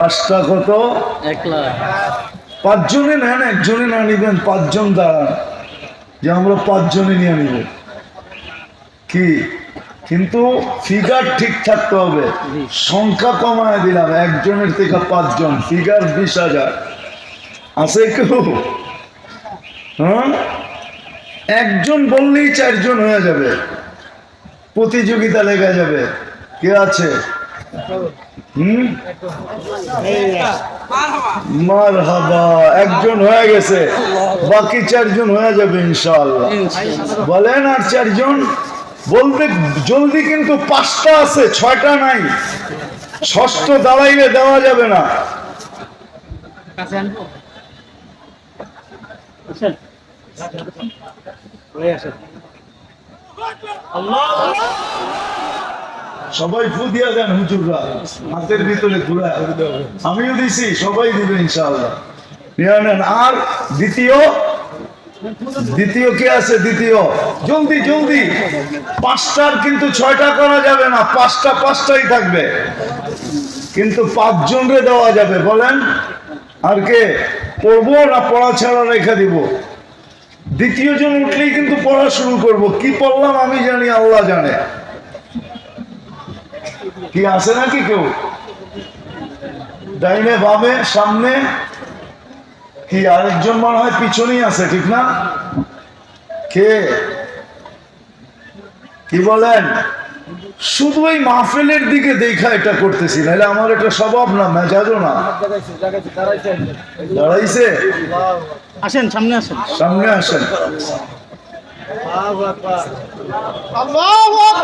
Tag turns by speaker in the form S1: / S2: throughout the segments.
S1: পাঁচটা কত?
S2: এক লাখ।
S1: পাঁচজনে নেন একজনে না নিবেন পাঁচজন দাঁড়ান। যে আমরা পাঁচজনে নিয়ে নিব। কি? কিন্তু ফিগার ঠিক থাকতে হবে। সংখ্যা কমায় দিলাম একজনের থেকে পাঁচজন ফিগার বিশ হাজার। আছে কেউ? হ্যাঁ? একজন বললেই চারজন হয়ে যাবে। প্রতিযোগিতা লেগে যাবে। কে আছে? মার হাবা একজন হয়ে গেছে। বাকি চারজন হয়ে যাবে ইনশাআল্লাহ। বলেন আর চারজন? বলতে জলদি কিন্তু পাঁচটা আছে ছয়টা নাই। ষষ্ঠ দাঁড়াইলে দেওয়া যাবে না।
S2: কাছে আনব আসেন ওই আসেন
S1: সবাই ফু দিয়া দেন হুজুররা। হাতের ভিতরে ঘুরা। আমিও দিছি, সবাই দিবে ইনশাআল্লাহ। আর দ্বিতীয় দ্বিতীয় কে আছে? দ্বিতীয়। জলদি জলদি। পাঁচটার কিন্তু ছয়টা করা যাবে না। পাঁচটা, পাঁচটাই থাকবে। কিন্তু পাঁচজন রে দেওয়া যাবে, বলেন। আর কে? পড়ব না পড়া ছাড়া রেখে দিব। দ্বিতীয় জন উঠলেই কিন্তু পড়া শুরু করব। কি পড়লাম আমি জানি আল্লাহ জানে। কি আছে নাকি কেউ? ডাইনে বামে সামনে? কি আরেকজন মনে হয় পিছনেই আছে ঠিক না? কে? কি বলেন? শুধু এই মাহফিলের দিকে দেখা এটা করতেছি নাহলে আমার এটা স্বভাব না মেজাজও না। দাঁড়াইছে?
S2: আসেন সামনে আসেন।
S1: সামনে আসেন। হুজুর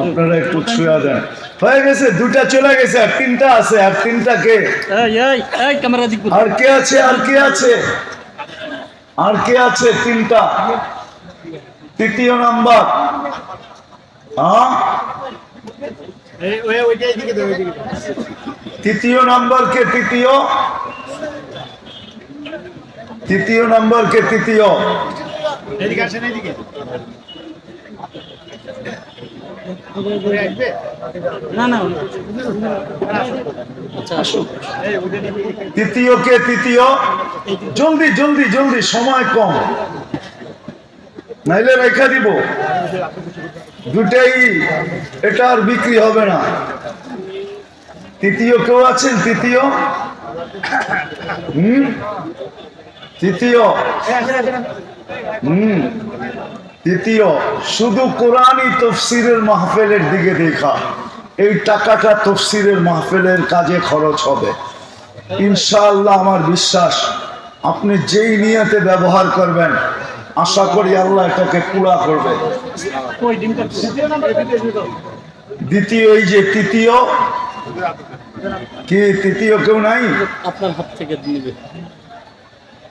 S1: আপনারা একটু ছুঁয়া দেন। হয়ে গেছে দুটা চলে গেছে আর তিনটা আছে আর তিনটা কে?
S2: এই এই এই ক্যামেরা দিক
S1: আর কে আছে আর কে আছে? আর কে আছে? তিনটা। তৃতীয় নাম্বার। হ্যাঁ তৃতীয় নাম্বার কে? তৃতীয়? তৃতীয় নম্বর কে তৃতীয়।
S2: না না আচ্ছা আসুন
S1: তৃতীয় কে তৃতীয়। জলদি জলদি জলদি সময় কম। নাইলে রেখা দিব। দুটাই এটা আর বিক্রি হবে না। তৃতীয় কেউ আছেন? তৃতীয়? হুম? তৃতীয়। হুম। তৃতীয়, শুধু কোরআনই তফসিরের মাহফিলের দিকে দেখা। এই টাকাটা তফসিরের মাহফিলের কাজে খরচ হবে। ইনশাআল্লাহ আমার বিশ্বাস, আপনি যেই নিয়তে ব্যবহার করবেন, আশা করি আল্লাহ এটাকে পুরা করবে। দ্বিতীয়, এই যে তৃতীয়, কি তৃতীয় কেউ নাই?
S2: আপনার হাত থেকে নিবে এই যে এই যে
S1: জাযাকাল্লাহ।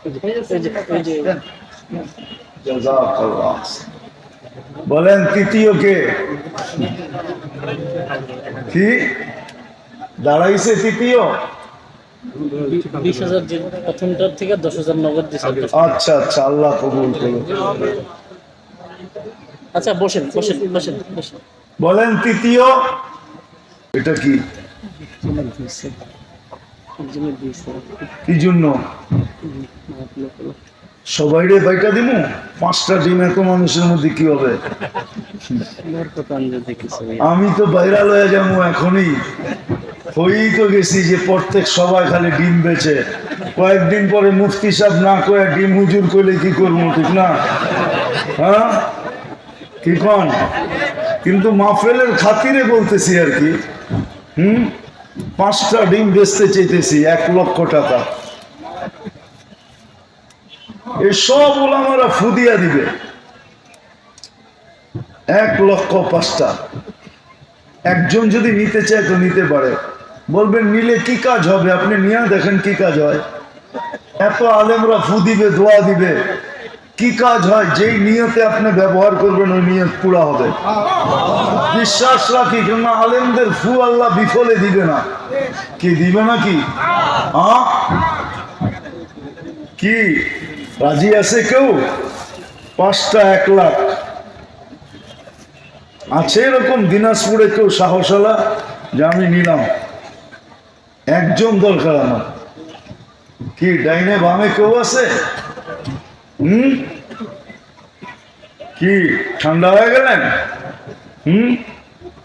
S1: বলেন তৃতীয় কে? কি? দাঁড়াইছে তৃতীয়?
S2: প্রথমটার থেকে দশ হাজার নগদ
S1: আচ্ছা আচ্ছা আল্লাহ কবুল করুন
S2: আচ্ছা বসেন বসেন বসেন বসেন।
S1: বলেন তৃতীয়? এটা কি? কি জন্য? সবাই রে বাইটা দিমু? পাঁচটা ডিম এত মানুষের মধ্যে কি হবে? আমি তো বাইরা লয়ে যাব এখনই। হয়েই তো গেছি যে প্রত্যেক সবাই খালি ডিম বেচে। কয়েকদিন পরে মুফতি সাহেব না কয়ে ডিম হুজুর করলে কি করব, ঠিক না? হ্যাঁ? কি কন কিন্তু মাফেলের খাতিরে বলতেছি আর কি। হুম? পাঁচটা ডিম বেচতে চাইতেছি, এক লক্ষ টাকা। এসব ওলামারা ফুদিয়া দিবে। এক লক্ষ পাঁচটা। একজন যদি নিতে চায় তো নিতে পারে। বলবেন, নিলে কি কাজ হবে? আপনি নিয়ে দেখেন কি কাজ হয়। এত আলেমরা ফু দিবে দোয়া দিবে। কি কাজ হয়? যেই নিয়তে আপনি ব্যবহার করবেন, ওই নিয়ত পুরা হবে। বিশ্বাস রাখি কেননা আলেমদের ফু আল্লাহ বিফলে দিবে না। কি, দিবে নাকি? হ্যাঁ কি? রাজি আছে কেউ? পাঁচটা এক লাখ। আছে এরকম দিনাজপুরে কেউ সাহসালা যে আমি নিলাম। একজন দরকার আমার। কি, ডাইনে বামে কেউ আছে? হুম? কি, ঠান্ডা হয়ে গেলেন? হুম?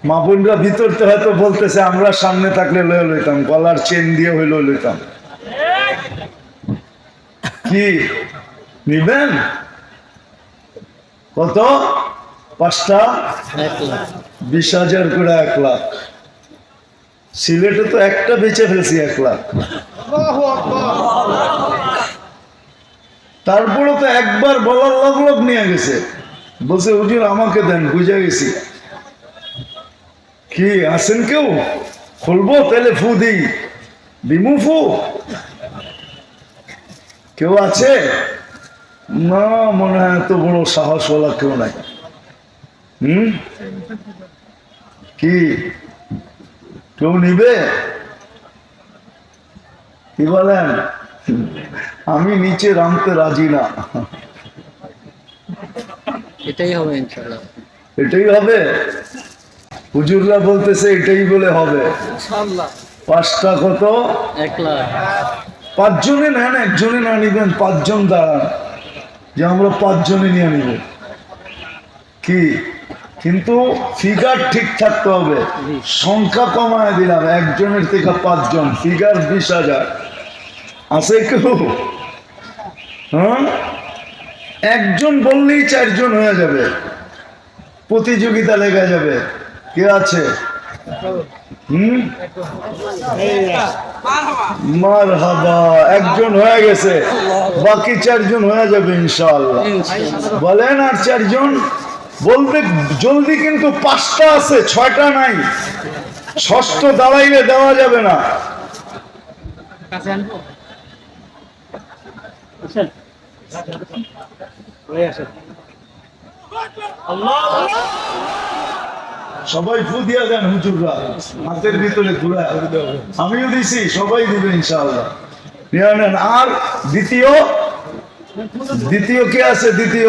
S1: মা বোনরা ভিতরতে হয়তো বলতেছে, আমরা সামনে থাকলে লয়ে লইতাম। গলার চেন দিয়ে হইলেও লইতাম। কি? নিবেন? কত? পাঁচটা? বিশ হাজার করে এক লাখ। সিলেটে তো একটা বেচে ফেলছি এক লাখ। তারপরে তো একবার বলার লগ লগ নিয়ে গেছে। বলছে হুজুর আমাকে দেন বুঝে গেছি। কি আছেন কেউ? খুলবো তাহলে ফু দিই। বিমু ফু? কেউ আছে? না মনে হয় এত বড় সাহসওয়ালা কেউ নাই। হুম? কি? কেউ নিবে? কি বলেন? আমি নিচে নামতে রাজি না।
S2: এটাই হবে ইনশাল্লাহ
S1: এটাই হবে? হুজুররা বলতেছে এটাই বলে হবে। পাঁচটা কত?
S2: এক লাখ।
S1: পাঁচজনে নেন একজনে না নিবেন পাঁচজন দাঁড়ান। যে আমরা পাঁচজনে নিয়ে নিব। কি? কিন্তু ফিগার ঠিক থাকতে হবে। সংখ্যা কমায় দিলাম, একজনের থেকে পাঁচজন ফিগার বিশ হাজার। আছে কেউ? হ্যাঁ? একজন বললেই চারজন হয়ে যাবে। প্রতিযোগিতা লেগে যাবে। কে আছে? মার হাবা একজন হয়ে গেছে। বাকি চারজন হয়ে যাবে
S2: ইনশাল্লাহ
S1: বলেন আর চারজন? বলতে জলদি কিন্তু পাঁচটা আছে, ছয়টা নাই। ষষ্ঠ দাঁড়াইলে দেওয়া যাবে না।
S2: আছেন
S1: সবাই ফু দিয়া দেন হুজুররা। হাতের ভিতরে ঘুরা। আমিও দিছি, সবাই দিবে ইনশাআল্লাহ। আর দ্বিতীয় দ্বিতীয় কে আছে? দ্বিতীয়।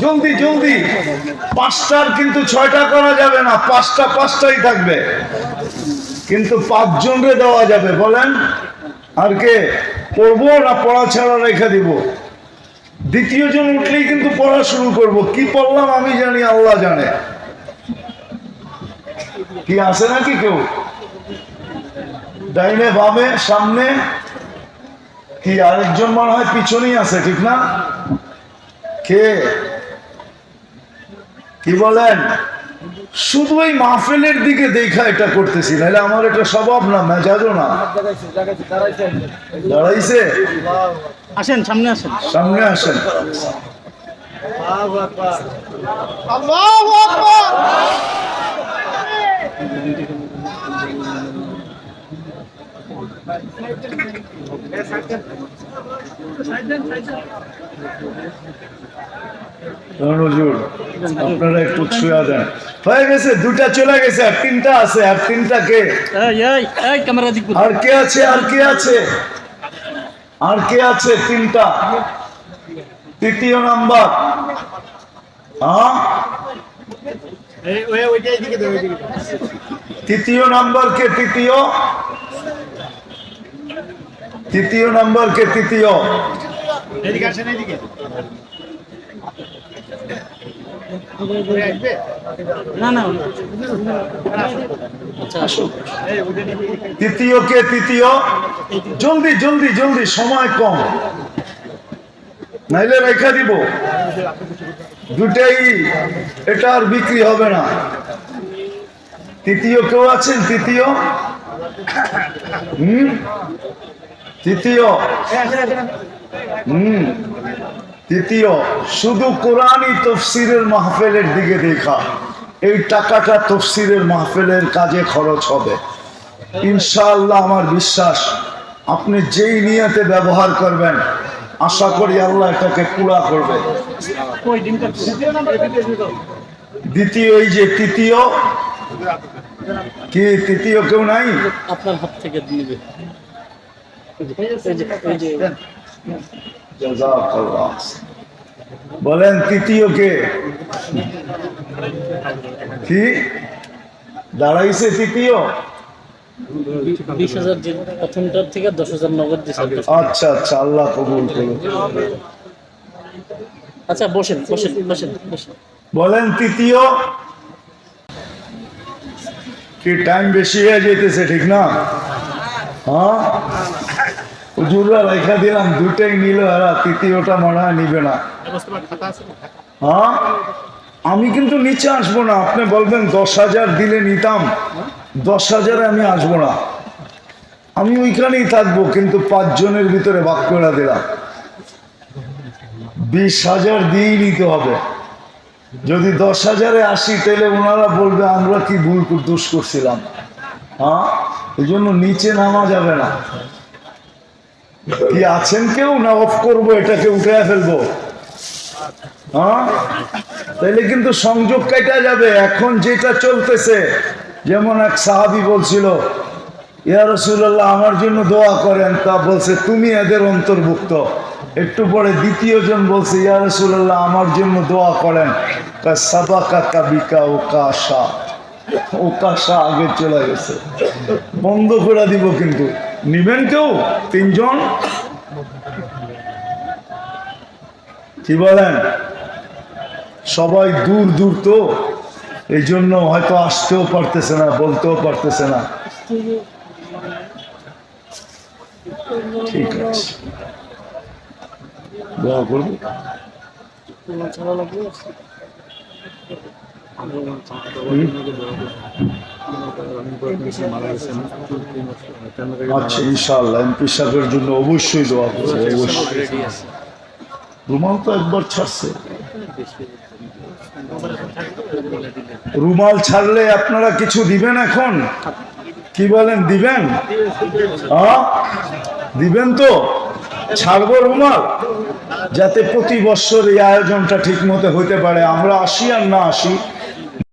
S1: জলদি জলদি। পাঁচটার কিন্তু ছয়টা করা যাবে না। পাঁচটা, পাঁচটাই থাকবে। কিন্তু পাঁচজনরে দেওয়া যাবে, বলেন। আর কে? পড়ব না পড়া ছাড়া রেখে দিব? দ্বিতীয় জন উঠলেই কিন্তু পড়া শুরু করব। কি পড়লাম আমি জানি আল্লাহ জানে। কি আছে নাকি কেউ? ডাইনে বামে সামনে? কি আরেকজন মনে হয় পিছনেই আছে ঠিক না? কে? কি বলেন? শুধু এই মাহফিলের দিকে দেখা এটা করতেছি নাহলে আমার এটা স্বভাব না মেজাজও না। দাঁড়াইছে?
S2: আসেন সামনে আসেন।
S1: সামনে আসেন। হুজুর আপনারা একটু ছুঁয়া দেন। হয়ে গেছে দুটা চলে গেছে আর তিনটা আছে আর তিনটা কে? আর কে আছে আর কে আছে? আর কে আছে তিনটা? তৃতীয় নাম্বার। হ্যাঁ তৃতীয় নাম্বার কে তৃতীয় তৃতীয়। নাম্বার কে তৃতীয়।
S2: না না আচ্ছা আসুন
S1: তৃতীয় কে তৃতীয়। জলদি জলদি জলদি সময় কম। নাইলে রেখা দিব। দুটাই এটা আর বিক্রি হবে না। তৃতীয় কেউ আছেন? তৃতীয়? হুম? তৃতীয়? হুম? তৃতীয়, শুধু কোরআনই তফসিরের মাহফিলের দিকে দেখা। এই টাকাটা তফসিরের মাহফিলের কাজে খরচ হবে। ইনশাআল্লাহ আমার বিশ্বাস, আপনি যেই নিয়তে ব্যবহার করবেন আশা করি আল্লাহ এটাকে পুরা করবে। দ্বিতীয় এই যে তৃতীয় কি তৃতীয় কেউ নাই?
S2: আপনার হাত থেকে নিবে।
S1: বলেন তৃতীয় কে? কি? দাঁড়াইছে তৃতীয়?
S2: বিশ হাজার প্রথমটার থেকে দশ হাজার নগদ
S1: আচ্ছা আচ্ছা আল্লাহ কবুল করুন
S2: আচ্ছা বসেন বসেন বসেন বসেন।
S1: বলেন তৃতীয়। কি টাইম বেশি হয়ে যেতেছে ঠিক না? হ্যাঁ? হুজুররা রেখা দিলাম দুটাই নিল এরা তৃতীয়টা মনে হয় নিবে না। হ্যাঁ? আমি কিন্তু নিচে আসব না আপনি বলবেন দশ হাজার দিলে নিতাম। দশ হাজারে আমি আসব না। আমি ওইখানেই থাকব, কিন্তু পাঁচজনের ভিতরে ভাগ করে দিলাম। বিশ হাজার দিয়েই নিতে হবে। যদি দশ হাজারে আসি, তাহলে ওনারা বলবে, আমরা কি ভুল দোষ করছিলাম? হ্যাঁ? এই জন্য নিচে নামা যাবে না। কি আছেন কেউ না অফ করব, এটাকে উঠে ফেলব? হ্যাঁ? তাইলে কিন্তু সংযোগ কেটে যাবে। এখন যেটা চলতেছে যেমন এক সাহাবি বলছিল, ইয়া রসুল্লাহ আমার জন্য দোয়া করেন। তা বলছে, তুমি এদের অন্তর্ভুক্ত। একটু পরে দ্বিতীয় জন বলছে, ইয়া রসুল্লাহ আমার জন্য দোয়া করেন। তা সাবাকা কাবিকা ও কাশা আগে চলে গেছে। বন্ধ করে দিব কিন্তু। নিবেন কেউ? তিনজন? কি বলেন? সবাই দূর দূর তো। এই জন্য হয়তো আসতেও পারতেছে না বলতেও পারতেছে না। ঠিক আছে। দোয়া করব। আচ্ছা ইনশাআল্লাহ এমপি সাহেবের জন্য অবশ্যই দোয়া করব অবশ্যই। রুমাল তো একবার ছাড়ছে। রুমাল ছাড়লে আপনারা কিছু দিবেন এখন? কি বলেন, দিবেন? দিবেন তো? ছাড়ব রুমাল? যাতে প্রতি বছর এই আয়োজনটা ঠিক মতো হইতে পারে। আমরা আসি আর না আসি?